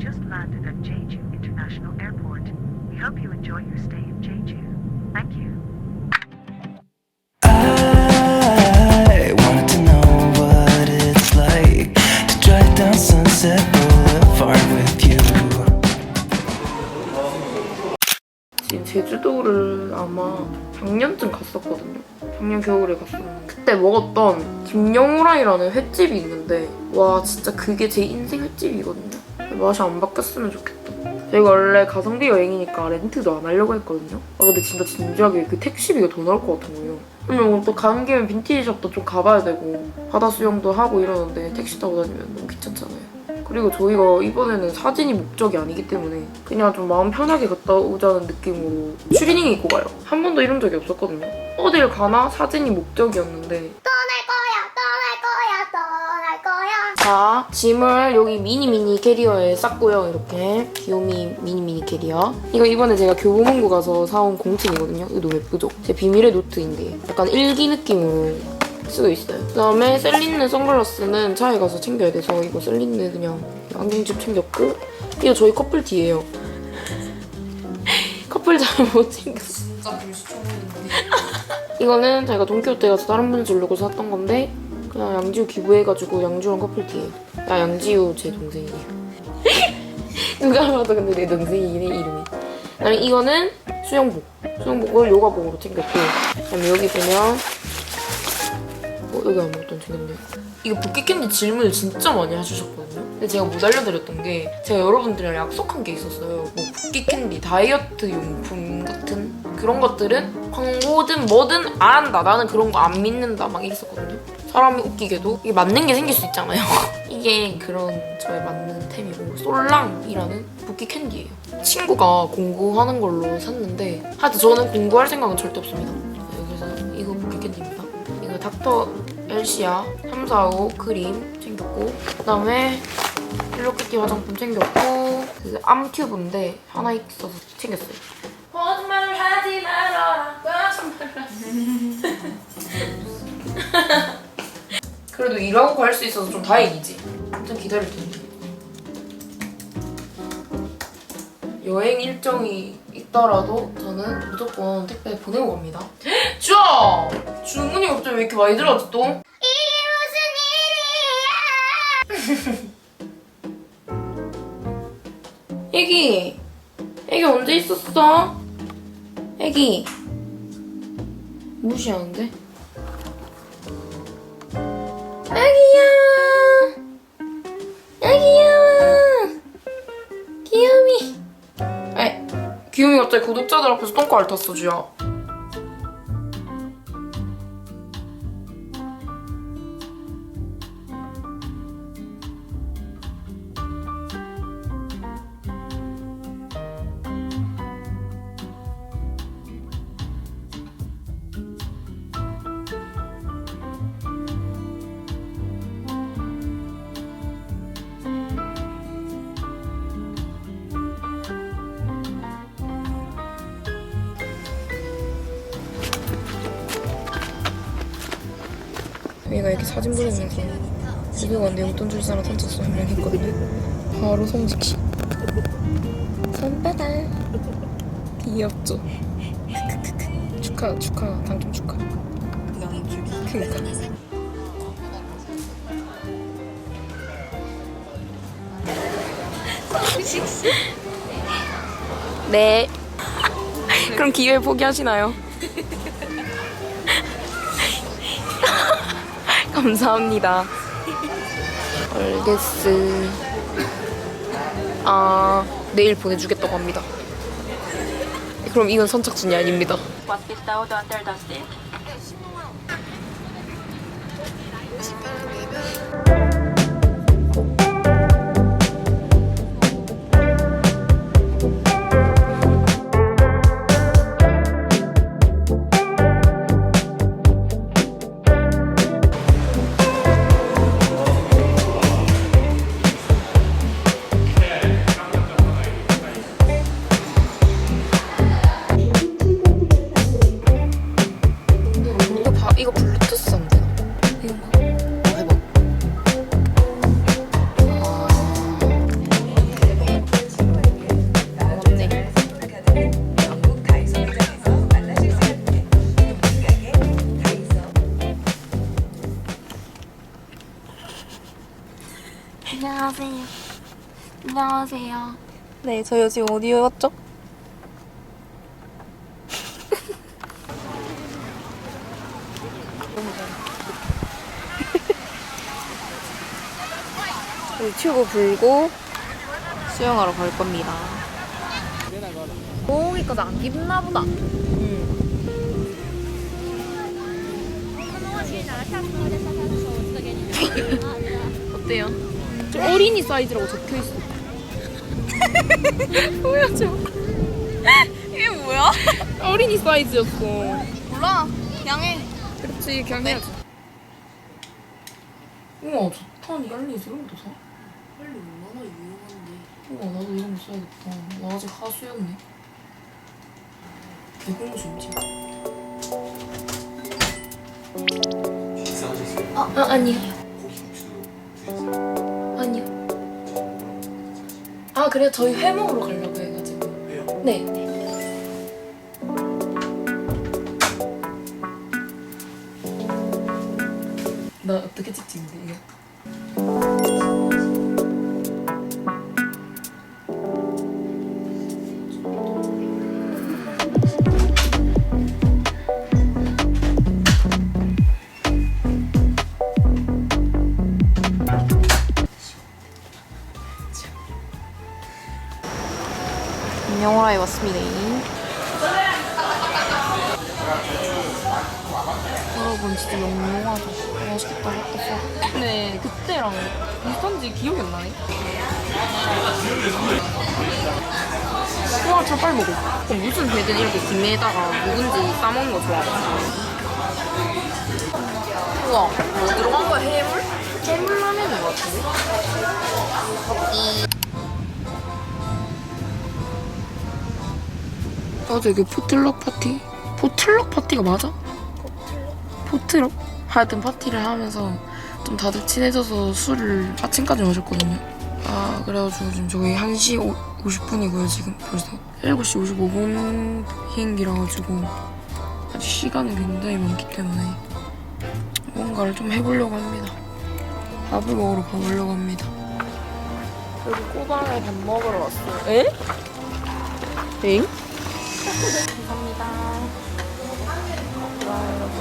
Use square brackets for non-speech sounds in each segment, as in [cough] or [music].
just landed at Jeju International Airport. We hope you enjoy your stay in Jeju. Thank you. 제주도를 아마 작년쯤 갔었거든요. 작년 겨울에 갔었는데 그때 먹었던 김영우라이라는 횟집이 있는데 와 진짜 그게 제 인생 횟집이거든요. 맛이 안 바뀌었으면 좋겠다. 저희가 원래 가성비 여행이니까 렌트도 안 하려고 했거든요. 아 근데 진짜 진지하게 그 택시비가 더 나올 것 같은 거예요. 그러면 또 가는 김에 빈티지 샵도 좀 가봐야 되고 바다 수영도 하고 이러는데 택시 타고 다니면 너무 귀찮잖아요. 그리고 저희가 이번에는 사진이 목적이 아니기 때문에 그냥 좀 마음 편하게 갔다 오자는 느낌으로 추리닝 입고 가요. 한 번도 이런 적이 없었거든요. 어딜 가나 사진이 목적이었는데 떠날 거야 떠날 거야 떠날 거야 자 짐을 여기 미니 미니 캐리어에 쌌고요. 이렇게 귀요미 미니 미니 캐리어. 이거 이번에 제가 교보문고 가서 사온 공책이거든요. 이거 너무 예쁘죠? 제 비밀의 노트인데 약간 일기 느낌으로 쓰고 있어요. 그다음에 셀린느 선글라스는 차에 가서 챙겨야 돼서 이거 셀린느 그냥 안경집 챙겼고 이거 저희 커플티예요. 커플 잘 [laughs] 못 챙겼어. 진짜 [laughs] 이거는 제가 돈키호테 가서 다른 분 주려고 샀던 건데 그냥 양지우 기부해가지고 양지우랑 커플티예요. 야 양지우 제 동생이에요. [laughs] 누가 봐도 근데 내 동생이네 이름이. 그다음에 이거는 수영복. 수영복을 요가복으로 챙겼고 그다음에 여기 보면 어, 여기 아무것도 안 챙겼네요. 이거 붓기 캔디 질문을 진짜 많이 해주셨거든요. 근데 제가 못 알려드렸던 게 제가 여러분들이랑 약속한 게 있었어요. 뭐 붓기 캔디 다이어트 용품 같은 그런 것들은 광고든 뭐든 안 한다. 나는 그런 거 안 믿는다. 막 이랬었거든요. 사람이 웃기게도 이게 맞는 게 생길 수 있잖아요. [laughs] 이게 그런 저의 맞는 템이고 솔랑이라는 붓기 캔디예요. 친구가 공구하는 걸로 샀는데 하여튼 저는 공구할 생각은 절대 없습니다. 그래서 이거 붓기 캔디입니다. 이거 닥터 엘시아 345 크림 챙겼고 그다음에 헬로키티 화장품 챙겼고 그 암튜브인데 하나 있어서 챙겼어요. 거짓말을 하지 마라. 거짓말을 그래도 일하고 갈 수 있어서 좀 다행이지. 좀 기다릴 텐데. 여행 일정이 있더라도 저는 무조건 택배 보내고 갑니다. 쥐야! 주문이 갑자기 왜 이렇게 많이 들어왔지 또? 이게 무슨 일이야 애기! 애기 언제 있었어? 애기! 무시하는데? 애기야! 애기야! 귀요미! 에, 귀요미 갑자기 구독자들 앞에서 똥꼬 앓았어, 주야. 이렇게 사진 보내면서 집에 갔는데 용돈 줄 사람 선착순 한명 했거든요. 바로 성직씨. 선배다. 귀엽죠? [laughs] 축하, 축하, 당첨 축하. 그니까. 네. 그럼 기회 포기하시나요? [laughs] 감사합니다. 알겠어. 아, 내일 보내주겠다고 합니다. 그럼 이건 선착순이 아닙니다. 안녕하세요. 안녕하세요. 네, 저희 지금 어디에 왔죠? 우리 튜브 불고 수영하러 갈 겁니다. 모으기까지 안 깊나 보다. [laughs] 어때요? 좀 어린이 사이즈라고 적혀 있어. [laughs] 보여줘. 이게 뭐야? 어린이 사이즈였어. 몰라. 그냥 해. 그렇지, 그냥 해야지. 우와 좋다. 니 빨리 이런 것도 사? 빨리 얼마나 유용한데. 우와 나도 이런 거 써야겠다. 나 아직 하수였네. 개공주인지. 식사하셨어요? 아, 아 아니요. 그래요? 저희 회 먹으러 가려고 해가지고. 왜요? 네. 나 어떻게 찍지 근데 이 거? 영화에 왔습니다. 여러분 진짜 영롱하다. 맛있겠다. 맛있겠다. 근데 그때랑 비슷한지 기억이 안 나네. 우와, 저 빨리 먹어. 어, 무슨 회든 이렇게 김에다가 묵은지 싸먹는 거 좋아하거든. 우와, 뭐 들어간 거야? 해물? 해물 라면인 것 같은데? 어제 그 포틀럭 파티? 포틀럭 파티가 맞아? 포틀럭? 하여튼 파티를 하면서 좀 다들 친해져서 술을 아침까지 마셨거든요. 아 그래가지고 지금 저희 1시 50분이고요 지금 벌써 7시 55분 비행기라 가지고 아직 시간이 굉장히 많기 때문에 뭔가를 좀 해보려고 합니다. 밥을 먹으러 가보려고 합니다. 여기 꼬방에 밥 먹으러 왔어요. 에? 엥? 감사합니다. 와 여러분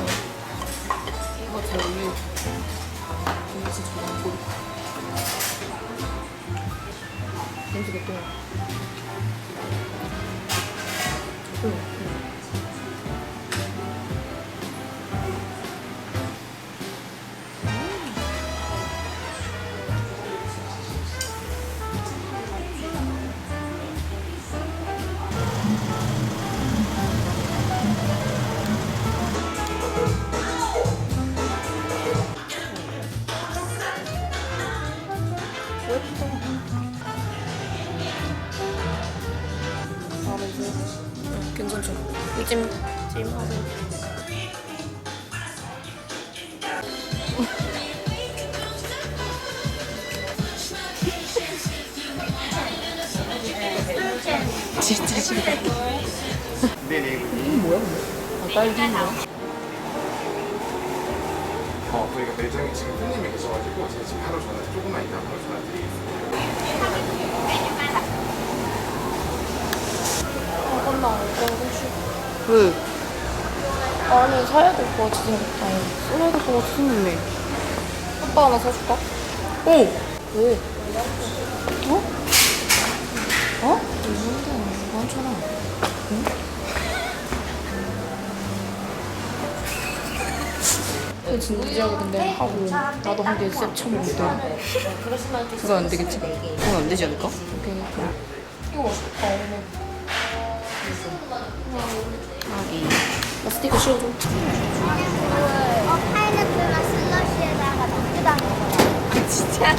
이거 제 우유 전골 김치 몇 개야? 응. 괜찮죠? 이찜 찜하고 진짜. 네네. 이건 뭐야? 아 딸기인가? 어, 저희가 매장에 지금 손님이 계셔가지고 제가 지금 하루 전화 조금만 이따 하루 전화 드리겠습니다. 왜? 아니 사야 될것 같이 생겼다. 써야 될것 같이 생겼네. 오빠 하나 사줄까? 어. 왜? 어? 어? 이런데 이거 한잖아. 응? 그 진지하게 근데 하고 나도 한개셉 쳐먹을 때 그거 안 되겠지? 그건 안 되지 않을까? 이거 맛있겠다 오늘 여기 나 스티커 씌워줘 어, 파인애플 맛 슬러시에다가 넣기도 하는 거야. 진짜?